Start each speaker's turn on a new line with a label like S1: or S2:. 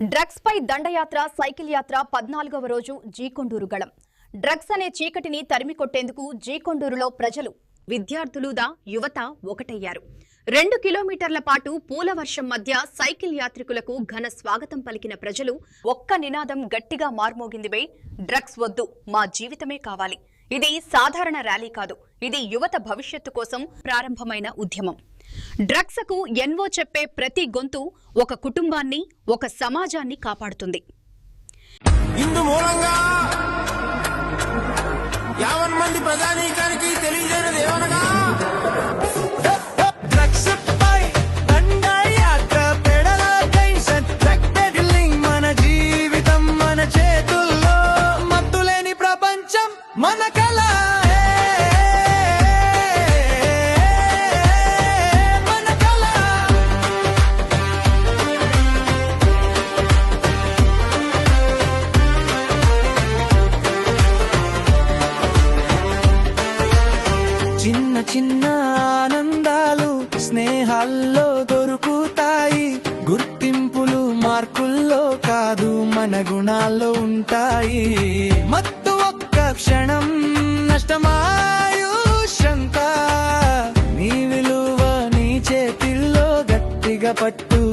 S1: Drugs పై దండయాత్ర cycle యాత్ర పద్నాలుగవ రోజు జీకొండూరు గళం. డ్రగ్స్ అనే చీకటిని తరిమి కొట్టేందుకు జీకొండూరులో ప్రజలు విద్యార్థులుదా యువత ఒకటయ్యారు. రెండు కిలోమీటర్ల పాటు పూల వర్షం మధ్య సైకిల్ యాత్రికులకు ఘన స్వాగతం పలికిన ప్రజలు ఒక్క నినాదం గట్టిగా మార్మోగిందివే డ్రగ్స్ వద్దు మా జీవితమే కావాలి. ఇది సాధారణ ర్యాలీ కాదు ఇది యువత భవిష్యత్తు కోసం ప్రారంభమైన ఉద్యమం. డ్రగ్స్కు ఎన్వో చెప్పే ప్రతి గొంతు ఒక కుటుంబాన్ని ఒక సమాజాన్ని కాపాడుతుంది.
S2: ఇందు మూలంగా యావన్ మంది ప్రజానీకానికి తెలియజేయనది ఏమనగా
S3: డ్రగ్స్ పై మన జీవితం మన చేతుల్లో మత్తులేని ప్రపంచం మన కళ. చిన్న ఆనందాలు స్నేహాల్లో దొరుకుతాయి. గుర్తింపులు మార్కుల్లో కాదు మన గుణాల్లో ఉంటాయి. మత్తు ఒక్క క్షణం నష్టమాయుషంత నీ విలువ నీ చేతిల్లో గట్టిగా పట్టు.